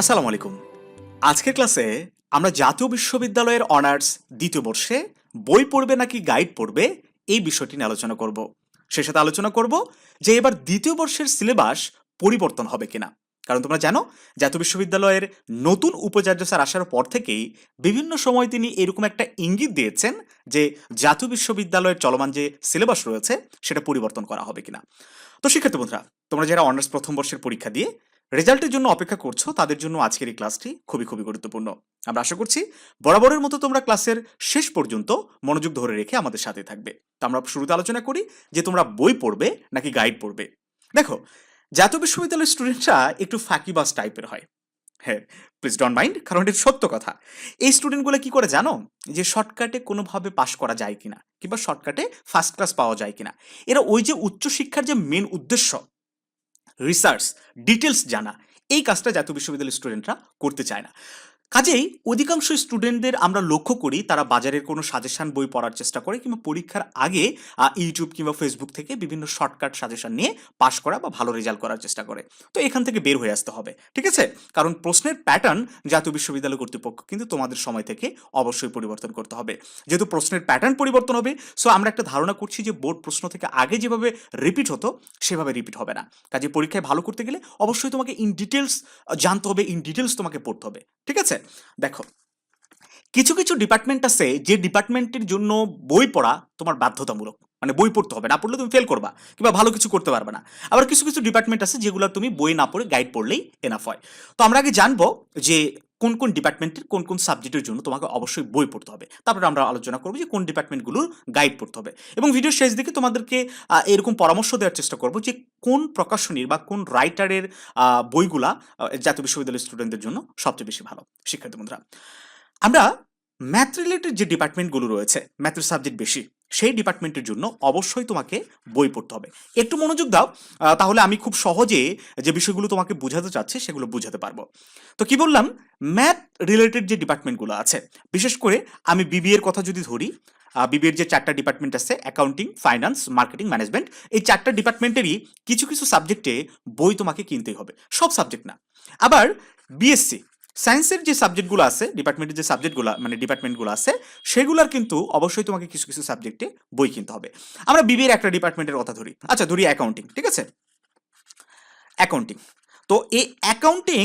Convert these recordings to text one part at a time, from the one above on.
আসসালামু আলাইকুম। আজকের ক্লাসে আমরা জাতীয় বিশ্ববিদ্যালয়ের অনার্স দ্বিতীয় বর্ষে বই পড়বে নাকি গাইড পড়বে এই বিষয়টি নিয়ে আলোচনা করব। সে সাথে আলোচনা করব যে এবার দ্বিতীয় বর্ষের সিলেবাস পরিবর্তন হবে কিনা। কারণ তোমরা জানো, জাতীয় বিশ্ববিদ্যালয়ের নতুন উপাচার্য স্যার আসার পর থেকেই বিভিন্ন সময় তিনি এরকম একটা ইঙ্গিত দিয়েছেন যে জাতীয় বিশ্ববিদ্যালয়ের চলমান যে সিলেবাস রয়েছে, সেটা পরিবর্তন করা হবে কিনা। তো শিক্ষার্থী বন্ধুরা, তোমরা যারা অনার্স প্রথম বর্ষের পরীক্ষা দিয়ে রেজাল্টের জন্য অপেক্ষা করছ, তাদের জন্য আজকের এই ক্লাসটি খুবই খুবই গুরুত্বপূর্ণ। আমরা আশা করছি বরাবরের মতো তোমরা ক্লাসের শেষ পর্যন্ত মনোযোগ ধরে রেখে আমাদের সাথে থাকবে। তো আমরা শুরুতে আলোচনা করি যে তোমরা বই পড়বে নাকি গাইড পড়বে। দেখো, জাতীয় বিশ্ববিদ্যালয়ের স্টুডেন্টরা একটু ফাঁকিবাস টাইপের হয়। হ্যাঁ প্লিজ ডোন্ট মাইন্ড কারণ এটা সত্য কথা। এই স্টুডেন্টগুলো কি করে জানো? যে শর্টকাটে কোনোভাবে পাশ করা যায় কিনা, কিংবা শর্টকাটে ফার্স্ট ক্লাস পাওয়া যায় কিনা। এরা ওই যে উচ্চশিক্ষার যে মেন উদ্দেশ্য রিসার্চ ডিটেলস জানা। এই কাজটা জাতীয় বিশ্ববিদ্যালয়ের স্টুডেন্টরা করতে চায় না। কাজেই অধিকাংশ স্টুডেন্টদের আমরা লক্ষ্য করি তারা বাজারের কোনো সাজেশান বই পড়ার চেষ্টা করে কিংবা পরীক্ষার আগে ইউটিউব কিংবা ফেসবুক থেকে বিভিন্ন শর্টকাট সাজেশান নিয়ে পাশ করা বা ভালো রেজাল্ট করার চেষ্টা করে। তো এখান থেকে বের হয়ে আসতে হবে, ঠিক আছে? কারণ প্রশ্নের প্যাটার্ন জাতীয় বিশ্ববিদ্যালয় কর্তৃপক্ষ কিন্তু তোমাদের সময় থেকে অবশ্যই পরিবর্তন করতে হবে। যেহেতু প্রশ্নের প্যাটার্ন পরিবর্তন হবে সো আমরা একটা ধারণা করছি যে বোর্ড প্রশ্ন থেকে আগে যেভাবে রিপিট হতো, সেভাবে রিপিট হবে না। কাজে পরীক্ষায় ভালো করতে গেলে অবশ্যই তোমাকে ইন ডিটেলস জানতে হবে ইন ডিটেলস তোমাকে পড়তে হবে, ঠিক আছে? দেখো, কিছু কিছু ডিপার্টমেন্ট আছে যে ডিপার্টমেন্টের জন্য বই পড়া তোমার বাধ্যতামূলক। মানে বই পড়তে হবে, না পড়লে তুমি ফেল করবা কিংবা ভালো কিছু করতে পারবে না। আবার কিছু কিছু ডিপার্টমেন্ট আছে যেগুলো তুমি বই না পড়ে গাইড পড়লেই এনাফ হয়। তো আমরা আগে জানব যে কোন কোন ডিপার্টমেন্টের কোন কোন সাবজেক্টের জন্য তোমাকে অবশ্যই বই পড়তে হবে। তারপরে আমরা আলোচনা করব যে কোন ডিপার্টমেন্টগুলোর গাইড পড়তে হবে। এবং ভিডিওর শেষ দিকে তোমাদেরকে এরকম পরামর্শ দেওয়ার চেষ্টা করব যে কোন প্রকাশনীর বা কোন রাইটারের বইগুলা জাতীয় বিশ্ববিদ্যালয়ের স্টুডেন্টদের জন্য সবচেয়ে বেশি ভালো। শিক্ষার্থী বন্ধুরা, আমরা ম্যাথ রিলেটেড যে ডিপার্টমেন্টগুলো রয়েছে ম্যাথের সাবজেক্ট বেশি সেই ডিপার্টমেন্টের জন্য অবশ্যই তোমাকে বই পড়তে হবে। একটু মনোযোগ দাও তাহলে আমি খুব সহজে যে বিষয়গুলো তোমাকে বোঝাতে চাচ্ছি সেগুলো বোঝাতে পারব। তো কি বললাম? ম্যাথ রিলেটেড যে ডিপার্টমেন্টগুলো আছে, বিশেষ করে আমি বিবিএর কথা যদি ধরি বিবিএর যে চারটা ডিপার্টমেন্ট আছে অ্যাকাউন্টিং ফাইন্যান্স মার্কেটিং ম্যানেজমেন্ট এই চারটা ডিপার্টমেন্টেরই কিছু কিছু সাবজেক্টে বই তোমাকে কিনতেই হবে। সব সাবজেক্ট না। আবার বিএসসি সায়েন্সের যে সাবজেক্টগুলো আছে ডিপার্টমেন্টের যে সাবজেক্টগুলো মানে ডিপার্টমেন্টগুলো আছে, সেগুলোর কিন্তু অবশ্যই তোমাকে কিছু কিছু সাবজেক্টে বই কিনতে হবে। আমরা বিবিএর একটা ডিপার্টমেন্টের কথা ধরি। আচ্ছা ধরি অ্যাকাউন্টিং ঠিক আছে? অ্যাকাউন্টিং তো এই অ্যাকাউন্টিং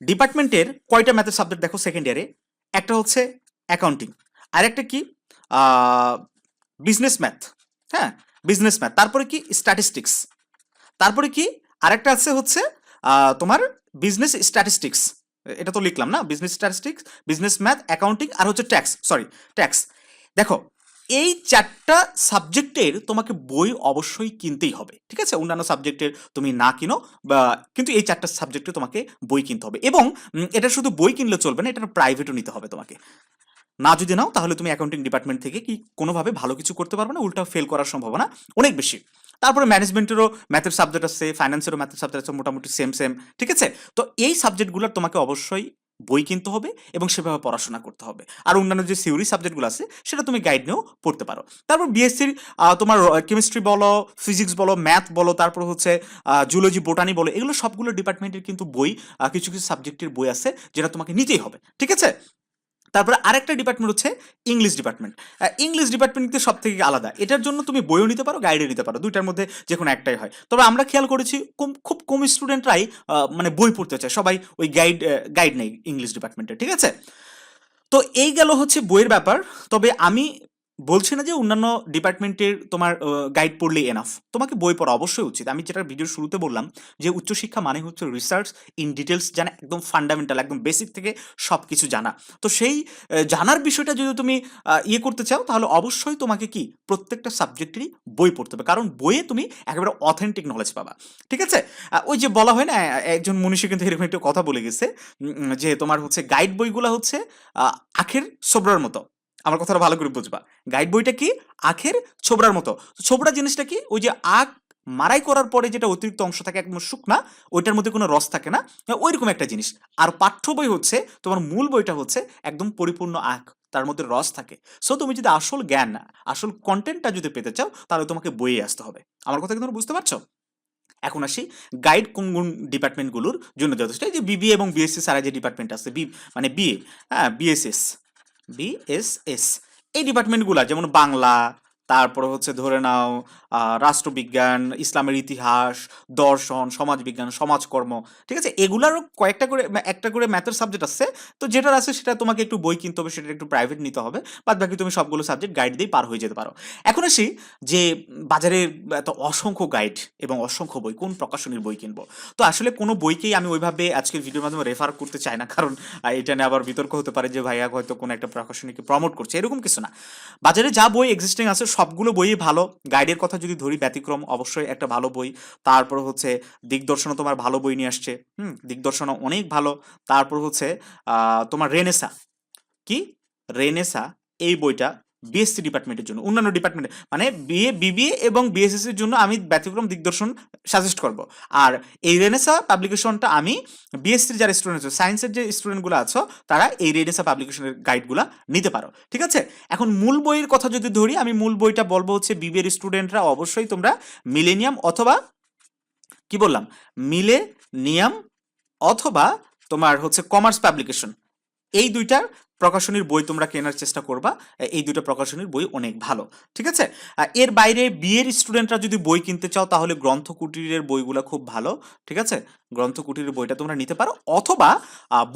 ডিপার্টমেন্টের কয়টা ম্যাথের সাবজেক্ট দেখো সেকেন্ড ইয়ারে একটা হচ্ছে অ্যাকাউন্টিং আর একটা কি বিজনেস ম্যাথ হ্যাঁ? বিজনেস ম্যাথ তারপরে কি? স্ট্যাটিস্টিক্স তারপরে কি? আরেকটা আছে হচ্ছে তোমার বিজনেস স্ট্যাটিস্টিক্স এটা তো লিখলাম না? Business statistics business math accounting আর হচ্ছে ট্যাক্স সরি ট্যাক্স দেখো, এই চারটা সাবজেক্টের তোমাকে বই অবশ্যই কিনতেই হবে, ঠিক আছে? অন্যান্য সাবজেক্টের তুমি না কিনো, বা কিন্তু এই চারটা সাবজেক্টে তোমাকে বই কিনতে হবে। এবং এটা শুধু বই কিনলে চলবে না এটা প্রাইভেটও নিতে হবে তোমাকে। না যদি নাও, তাহলে তুমি অ্যাকাউন্টিং ডিপার্টমেন্ট থেকে কি কোনোভাবে ভালো কিছু করতে পারবে না, উল্টা ফেল করার সম্ভাবনা অনেক বেশি। তারপরে ম্যানেজমেন্টেরও ম্যাথের সাবজেক্ট আছে ফাইন্যান্সেরও ম্যাথের সাবজেক্ট আছে, মোটামুটি সেম সেম ঠিক আছে? তো এই সাবজেক্টগুলোর তোমাকে অবশ্যই বই কিনতে হবে এবং সেভাবে পড়াশোনা করতে হবে। আর অন্যান্য যে থিওরি সাবজেক্টগুলো আছে, সেটা তুমি গাইড নিয়েও পড়তে পারো। তারপর বিএসসির তোমার কেমিস্ট্রি বলো ফিজিক্স বলো ম্যাথ বলো, তারপর হচ্ছে জুলজি বোটানি বলো, এগুলো সবগুলো ডিপার্টমেন্টের কিন্তু বই কিছু কিছু সাবজেক্টের বই আছে, যেটা তোমাকে নিতেই হবে, ঠিক আছে? তারপরে আরেকটা ডিপার্টমেন্ট হচ্ছে ইংলিশ ডিপার্টমেন্ট ইংলিশ ডিপার্টমেন্ট কিন্তু সব থেকে আলাদা। এটার জন্য তুমি বইও নিতে পারো গাইডও নিতে পারো। দুইটার মধ্যে যে কোনো একটাই হয়। তবে আমরা খেয়াল করেছি, কম, খুব কম স্টুডেন্টরাই মানে বই পড়তে চায়। সবাই ওই গাইড গাইড নেই ইংলিশ ডিপার্টমেন্টে ঠিক আছে? তো এই গেল হচ্ছে বইয়ের ব্যাপার। তবে আমি বলছি না যে অন্যান্য ডিপার্টমেন্টের তোমার গাইড পড়লেই এনাফ তোমাকে বই পড়া অবশ্যই উচিত। আমি যেটা ভিডিওর শুরুতে বললাম যে উচ্চশিক্ষা মানে হচ্ছে রিসার্চ ইন ডিটেলস জানা একদম ফান্ডামেন্টাল একদম বেসিক থেকে সব কিছু জানা। তো সেই জানার বিষয়টা যদি তুমি ইয়ে করতে চাও, তাহলে অবশ্যই তোমাকে কি, প্রত্যেকটা সাবজেক্টেরই বই পড়তে হবে। কারণ বইয়ে তুমি একেবারে অথেন্টিক নলেজ পাবা। ঠিক আছে? ওই যে বলা হয় না একজন মনীষী কিন্তু এরকম একটা কথা বলে গেছে যে তোমার হচ্ছে গাইড বইগুলো হচ্ছে আখের সোবরার মতো। আমার কথাটা ভালো করে বুঝবা। গাইড বইটা কি? আখের ছোবরার মতো। ছোবরা জিনিসটা কি? ওই যে আখ মারাই করার পরে যেটা অতিরিক্ত অংশ থাকে, একদম শুকনা, ওইটার মধ্যে কোনো রস থাকে না। ওইরকম একটা জিনিস। আর পাঠ্য বই হচ্ছে, তোমার মূল বইটা হচ্ছে একদম পরিপূর্ণ আখ, তার মধ্যে রস থাকে। সো তুমি যদি আসল জ্ঞান, আসল কন্টেন্টটা যদি পেতে চাও, তাহলে তোমাকে বইয়ে আসতে হবে। আমার কথা কি তোমরা বুঝতে পারছ? এখন আসি গাইড কোন কোন ডিপার্টমেন্টগুলোর জন্য যথেষ্ট? যে বিবিএ এবং বিএসসি সারা যে ডিপার্টমেন্ট আছে বি মানে বিএ হ্যাঁ বিএসএস বিএসএস এই ডিপার্টমেন্টগুলা যেমন বাংলা তারপরে হচ্ছে ধরে নাও রাষ্ট্রবিজ্ঞান, ইসলামের ইতিহাস, দর্শন, সমাজবিজ্ঞান, সমাজকর্ম, ঠিক আছে? এগুলারও কয়েকটা করে একটা করে ম্যাথের সাবজেক্ট আছে, তো যেটার আছে সেটা তোমাকে একটু বই কিনতে হবে, সেটা একটু প্রাইভেট নিতে হবে, বাদ বাকি তুমি সবগুলো সাবজেক্ট গাইড দিয়ে পার হয়ে যেতে পারো। এখন আসি যে বাজারে এত অসংখ্য গাইড এবং অসংখ্য বই, কোন প্রকাশনীর বই কিনবো? তো আসলে কোনো বইকেই আমি ওইভাবে আজকের ভিডিওর মাধ্যমে রেফার করতে চাই না, কারণ এটা নিয়ে আবার বিতর্ক হতে পারে যে ভাইয়া হয়তো কোনো একটা প্রকাশনীকে প্রমোট করছে, এরকম কিছু না। বাজারে যা বই এক্সিস্টিং আছে সবগুলো বইই ভালো। গাইডের কথা যদি ধরি, ব্যতিক্রম অবশ্যই একটা ভালো বই। তারপর হচ্ছে দিগদর্শনও তোমার ভালো বই নিয়ে আসছে। হুম, দিগদর্শনও অনেক ভালো। তারপর হচ্ছে তোমার রেনেসা। কি? রেনেসা, এই বইটা বিএসসি ডিপার্টমেন্টের জন্য, অন্যান্য ডিপার্টমেন্টে মানে বিএ বিবিএ এবং বিএসএস এর জন্য আমি ব্যতিক্রম দিগদর্শন সাজেস্ট করব। আর এই রেনেসা পাবলিকেশনটা আমি বিএসসির যারা স্টুডেন্ট আছে সায়েন্সের যে স্টুডেন্টগুলো আছো, তারা এই রেনেসা পাবলিকেশনের গাইডগুলো নিতে পারো। ঠিক আছে? এখন মূল বইয়ের কথা যদি ধরি, আমি মূল বইটা বলব হচ্ছে বিবিএর স্টুডেন্টরা অবশ্যই তোমরা মিলেনিয়াম অথবা কি বললাম? মিলেনিয়াম অথবা তোমার হচ্ছে কমার্স পাবলিকেশন এই দুইটার প্রকাশনীর বই তোমরা কেনার চেষ্টা করবা। এই দুটো প্রকাশনীর বই অনেক ভালো, ঠিক আছে? এর বাইরে বিয়ের স্টুডেন্টরা যদি বই কিনতে চাও, তাহলে গ্রন্থ কুটিরের বইগুলো খুব ভালো, ঠিক আছে? গ্রন্থ কুটিরের বইটা তোমরা নিতে পারো অথবা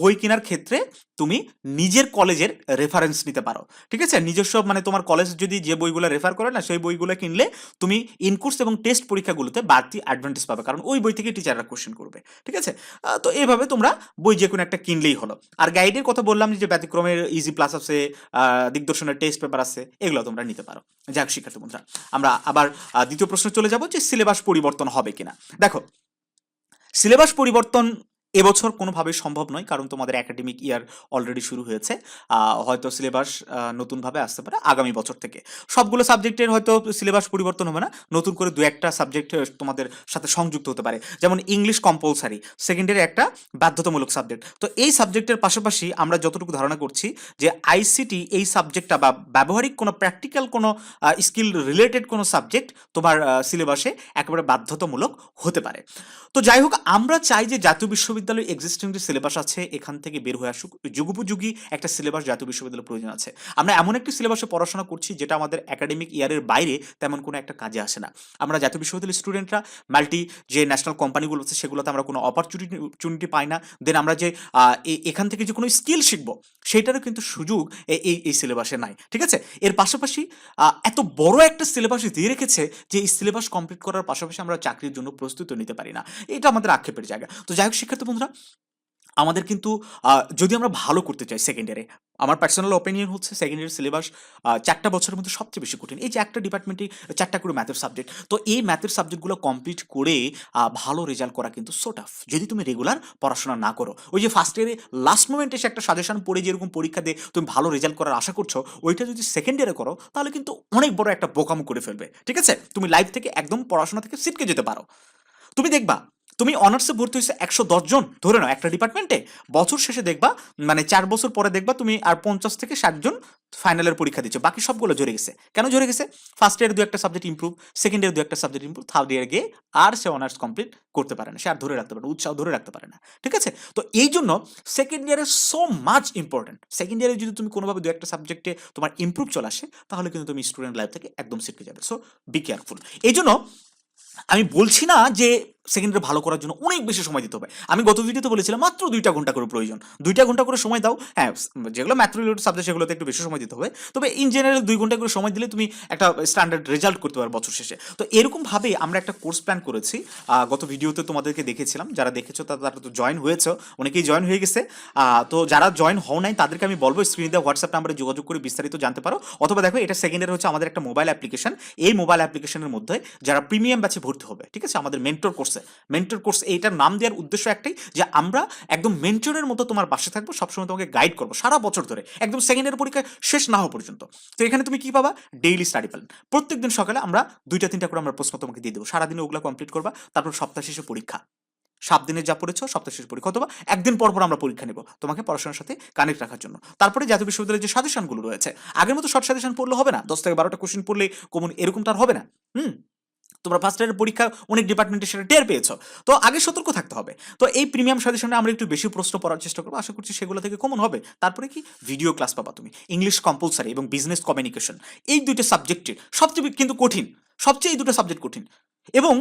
বই কেনার ক্ষেত্রে তুমি নিজের কলেজের রেফারেন্স নিতে পারো। ঠিক আছে? নিজস্ব মানে তোমার কলেজ যদি যে বইগুলো রেফার করে না, সেই বইগুলো কিনলে তুমি ইনকোর্স এবং টেস্ট পরীক্ষাগুলোতে বাড়তি অ্যাডভান্টেজ পাবে। কারণ ওই বই থেকে টিচাররা কোশ্চেন করবে। ঠিক আছে? তো এইভাবে তোমরা বই যে কোনো একটা কিনলেই হলো। আর গাইডের কথা বললাম যে ব্যতিক্রমের ইজি প্লাস আছে দিগদর্শনের টেস্ট পেপার আছে, এগুলো তোমরা নিতে পারো। যাক শিক্ষার্থী বন্ধুরা, আমরা আবার দ্বিতীয় প্রশ্নে চলে যাব যে সিলেবাস পরিবর্তন হবে কিনা। দেখো সিলেবাস পরিবর্তন এবছর কোনোভাবেই সম্ভব নয়, কারণ তোমাদের একাডেমিক ইয়ার অলরেডি শুরু হয়েছে। হয়তো সিলেবাস নতুনভাবে আসতে পারে আগামী বছর থেকে। সবগুলো সাবজেক্টের হয়তো সিলেবাস পরিবর্তন হবে না, নতুন করে দু একটা সাবজেক্ট তোমাদের সাথে সংযুক্ত হতে পারে। যেমন ইংলিশ কম্পালসারি সেকেন্ডের একটা বাধ্যতামূলক সাবজেক্ট তো এই সাবজেক্টের পাশাপাশি আমরা যতটুকু ধারণা করছি যে আইসিটি এই সাবজেক্টটা বা ব্যবহারিক কোনো প্র্যাকটিক্যাল কোনো স্কিল রিলেটেড কোনো সাবজেক্ট তোমার সিলেবাসে একেবারে বাধ্যতামূলক হতে পারে। তো যাই হোক, আমরা চাই যে জাতীয় বিশ্ববিদ্যালয়ের এক্সিস্টিং যে সিলেবাস আছে, এখান থেকে বের হয়ে আসুক। যুগোপযোগী একটা সিলেবাস জাতীয় বিশ্ববিদ্যালয়ের প্রয়োজন আছে। আমরা এমন একটি সিলেবাসে পড়াশোনা করছি, যেটা আমাদের একাডেমিক ইয়ারের বাইরে তেমন কোনো একটা কাজে আসে না। আমরা জাতীয় বিশ্ববিদ্যালয়ের স্টুডেন্টরা মাল্টি যে ন্যাশনাল কোম্পানিগুলো আছে, সেগুলোতে আমরা কোনো অপরচুনিটি পাই না। দেন আমরা যে এখান থেকে যে কোনো স্কিল শিখব, সেটারও কিন্তু সুযোগ এই এই সিলেবাসে নাই। ঠিক আছে? এর পাশাপাশি এত বড় একটা সিলেবাস দিয়ে রেখেছে, যে এই সিলেবাস কমপ্লিট করার পাশাপাশি আমরা চাকরির জন্য প্রস্তুত নিতে পারি না। এটা আমাদের আক্ষেপের জায়গা। তো যাই হোক, শিক্ষার্থী বন্ধুরা, আমাদের কিন্তু যদি আমরা ভালো করতে চাই সেকেন্ড ইয়ারে আমার পার্সোনাল ওপিনিয়ন হচ্ছে সেকেন্ড ইয়ার সিলেবাস চারটা বছরের মধ্যে সবচেয়ে বেশি কঠিন। এই যে একটা ডিপার্টমেন্টে চারটা করে ম্যাথের সাবজেক্ট তো এই ম্যাথের সাবজেক্টগুলো কমপ্লিট করে ভালো রেজাল্ট করা কিন্তু সো টাফ যদি তুমি রেগুলার পড়াশোনা না করো, ওই যে ফার্স্ট ইয়ারে লাস্ট মোমেন্টে এসে একটা সাজেশন পড়ে যেরকম পরীক্ষা দিয়ে তুমি ভালো রেজাল্ট করার আশা করছ, ওইটা যদি সেকেন্ড ইয়ারে করো, তাহলে কিন্তু অনেক বড় একটা বোকামো করে ফেলবে। ঠিক আছে? তুমি লাইফ থেকে একদম পড়াশোনা থেকে ছিটকে যেতে পারো। তুমি দেখবা তুমি অনার্সে ভর্তি হয়েছে একশো দশ জন। ধরে নাও একটা ডিপার্টমেন্টে বছর শেষে দেখবা মানে চার বছর পরে দেখবা তুমি আর পঞ্চাশ থেকে ষাট জন ফাইনালের পরীক্ষা দিচ্ছ। বাকি সবগুলো জড়ে গেছে। কেন জড়ে গেছে? ফার্স্ট ইয়ারে দু একটা সাবজেক্ট ইম্প্রুভ সেকেন্ড ইয়ারে দু একটা সাবজেক্ট ইম্প্রুভ থার্ড ইয়ার গিয়ে আর সে অনার্স কমপ্লিট করতে পারে না। সে আর ধরে রাখতে পারে না, উৎসাহ ধরে রাখতে পারে না। ঠিক আছে? তো এই জন্য সেকেন্ড ইয়ারে সো মাচ ইম্পর্টেন্ট সেকেন্ড ইয়ারে যদি তুমি কোনোভাবে দু একটা সাবজেক্টে তোমার ইম্প্রুভ চলে আসে তাহলে কিন্তু তুমি স্টুডেন্ট লাইফ থেকে একদম শিখে যাবে। সো বি কেয়ারফুল এই জন্য আমি বলছি না যে সেকেন্ড ভালো করার জন্য অনেক বেশি সময় দিতে হবে। আমি গত ভিডিওতে বলেছিলাম, মাত্র দুইটা ঘণ্টা করে প্রয়োজন। দুইটা ঘণ্টা করে সময় দাও। হ্যাঁ যেগুলো ম্যাথ রিলেটেড সাবজেক্ট সেগুলোতে একটু বেশি সময় দিতে হবে। তবে ইন জেনারেল দুই ঘণ্টা করে সময় দিলে তুমি একটা স্ট্যান্ডার্ড রেজাল্ট করতে পারো বছর শেষে। তো এরকমভাবে আমরা একটা কোর্স প্ল্যান করেছি। গত ভিডিওতে তোমাদেরকে দেখেছিলাম। যারা দেখেছ তারা তো জয়েন হয়েছে। অনেকেই জয়েন হয়ে গেছে। তো যারা জয়েন হও নাই, তাদেরকে আমি বলব স্ক্রিনে দেওয়া হোয়াটসঅ্যাপ নাম্বারে যোগাযোগ করে বিস্তারিত জানতে পারো। অথবা দেখো, এটা সেকেন্ডের হচ্ছে আমাদের একটা মোবাইল অ্যাপ্লিকেশন এই মোবাইল অ্যাপ্লিকেশনের মধ্যে যারা প্রিমিয়াম ব্যাচে ভর্তি হবে, ঠিক আছে? আমাদের মেন্টর কোর্সে মেন্টর কোর্স এইটার নাম দেওয়ার উদ্দেশ্য একটাই যে আমরা একদম মেন্টরের মতো তোমার পাশে থাকব, সবসময় তোমাকে গাইড করব, সারা বছর ধরে, একদম সেকেন্ড সেকেন্ডের পরীক্ষা শেষ না হওয়া পর্যন্ত। তো এখানে তুমি কি পাবা? ডেইলি স্টাডি প্ল্যান প্রত্যেকদিন সকালে আমরা দুইটা, তিনটা করে আমরা প্রশ্ন তোমাকে দিয়ে দেবো। সারাদিনে ওগুলো কমপ্লিট করবা, তারপর সপ্তাহ শেষে পরীক্ষা। সাত দিনের যা পড়েছো, সপ্তাহ শেষ পরীক্ষা। অথবা একদিন পর পর আমরা পরীক্ষা নেব তোমাকে পড়াশোনার সাথে কানেক্ট রাখার জন্য। তারপরে জাতীয় বিশ্ববিদ্যালয়ের যে সাজেশনগুলো রয়েছে, আগের মতো শর্ট সাজেশন পড়লে হবে না। দশ থেকে বারোটা কোশ্চেন পড়লে কমন এরকম তার হবে না। হুম? তোমরা ফার্স্ট ইয়ারের পরীক্ষা অনেক ডিপার্টমেন্টের সেটা টের পেয়েছ। তো আগে সতর্ক থাকতে হবে। তো এই প্রিমিয়াম সাজেশনে আমরা একটু বেশি প্রশ্ন পড়ার চেষ্টা করব। আশা করছি সেগুলো থেকে কমন হবে। তারপরে কি? ভিডিও ক্লাস পাবা তুমি। ইংলিশ কম্পালসারি এবং বিজনেস কমিউনিকেশন এই দুইটা সাবজেক্টের সবচেয়ে কিন্তু কঠিন। সবচেয়ে এই দুটো সাবজেক্ট কঠিন। এবং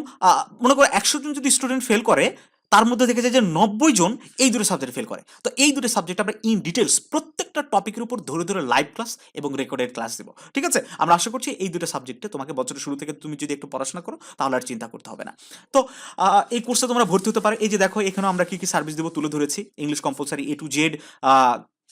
মনে করো একশো জন যদি স্টুডেন্ট ফেল করে তার মধ্যে দেখে যায় যে নব্বই জন এই দুটো সাবজেক্ট ফেল করে। তো এই দুটো সাবজেক্ট আমরা ইন ডিটেলস প্রত্যেকটা টপিকের উপর ধরে ধরে লাইভ ক্লাস এবং রেকর্ডেড ক্লাস দেবো। ঠিক আছে? আমরা আশা করছি এই দুটো সাবজেক্টে তোমাকে বছরের শুরু থেকে তুমি যদি একটু পড়াশোনা করো, তাহলে আর চিন্তা করতে হবে না। তো এই কোর্সে তোমরা ভর্তি হতে পারো। এই যে দেখো এখানে আমরা কী কী সার্ভিস দেবো তুলে ধরেছি। English compulsory A to Z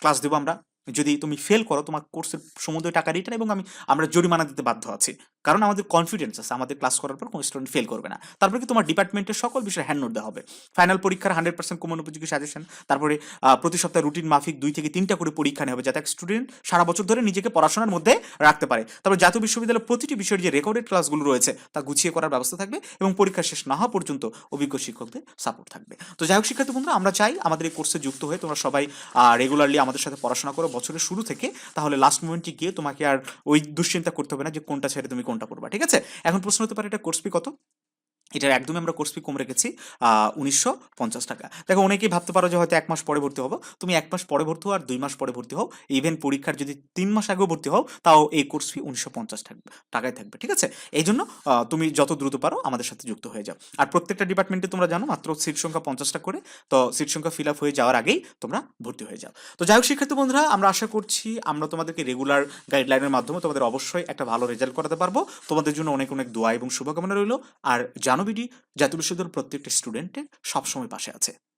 class দেবো আমরা। যদি তুমি ফেল করো, তোমার কোর্সের সমুদ্র টাকা রিটার্ন এবং আমি, আমরা জরিমানা দিতে বাধ্য আছি। কারণ আমাদের কনফিডেন্স আছে, আমাদের ক্লাস করার পর কোনো স্টুডেন্ট ফেল করবে না। তারপরে কি তোমার ডিপার্টমেন্টের সকল বিষয়ে হ্যান্ড নোট দেওয়া হবে। ফাইনাল পরীক্ষার হান্ড্রেড পার্সেন্ট কমন উপযোগী সাজেশন তারপরে প্রতি সপ্তাহে রুটিন মাফিক দুই থেকে তিনটা করে পরীক্ষা নেওয়া হবে, যাতে এক স্টুডেন্ট সারা বছর ধরে নিজেকে পড়াশোনার মধ্যে রাখতে পারে। তারপর জাতীয় বিশ্ববিদ্যালয়ের প্রতিটি বিষয়ের যে রেকর্ডেড ক্লাসগুলো রয়েছে, তা গুছিয়ে করার ব্যবস্থা থাকবে এবং পরীক্ষা শেষ না হওয়া পর্যন্ত অভিজ্ঞ শিক্ষকদের সাপোর্ট থাকবে। তো যাই হোক, শিক্ষার্থী বন্ধুরা, আমরা চাই আমাদের এই কোর্সে যুক্ত হয়ে তোমরা সবাই রেগুলারলি আমাদের সাথে পড়াশোনা করো বছরের শুরু থেকে তাহলে লাস্ট মোমেন্টে গিয়ে তোমাকে আর ওই দুশ্চিন্তা করতে হবে না যে কোনটা ছেড়ে তুমি কোনটা পড়বা, ঠিক আছে? এখন প্রশ্ন হতে পারে এটা কোর্স ফি কত? এটার একদমই আমরা কোর্স ফি কম রেখেছি উনিশশো পঞ্চাশ টাকা। দেখো, অনেকেই ভাবতে পারো যে হয়তো এক মাস পরে ভর্তি হব। তুমি এক মাস পরে ভর্তি হও আর দুই মাস পরে ভর্তি হও। ইভেন পরীক্ষার যদি তিন মাস আগেও ভর্তি হও, তাও এই কোর্স ফি উনিশশো পঞ্চাশ থাকবে টাকায় থাকবে, ঠিক আছে? এই জন্য তুমি যত দ্রুত পারো আমাদের সাথে যুক্ত হয়ে যাও। আর প্রত্যেকটা ডিপার্টমেন্টে তোমরা জানো, মাত্র সিট সংখ্যা পঞ্চাশটা করে, তো সিট সংখ্যা ফিল আপ হয়ে যাওয়ার আগেই তোমরা ভর্তি হয়ে যাও। তো যাই হোক, শিক্ষার্থী বন্ধুরা, আমরা আশা করছি আমরা তোমাদেরকে রেগুলার গাইডলাইনের মাধ্যমে তোমাদের অবশ্যই একটা ভালো রেজাল্ট করাতে পারব। তোমাদের জন্য অনেক অনেক দোয়া এবং শুভকামনা রইল। আর জানো বিডি জাতীয় বিশ্ববিদ্যালয়ের প্রত্যেকটা স্টুডেন্টের সবসময় পাশে আছে।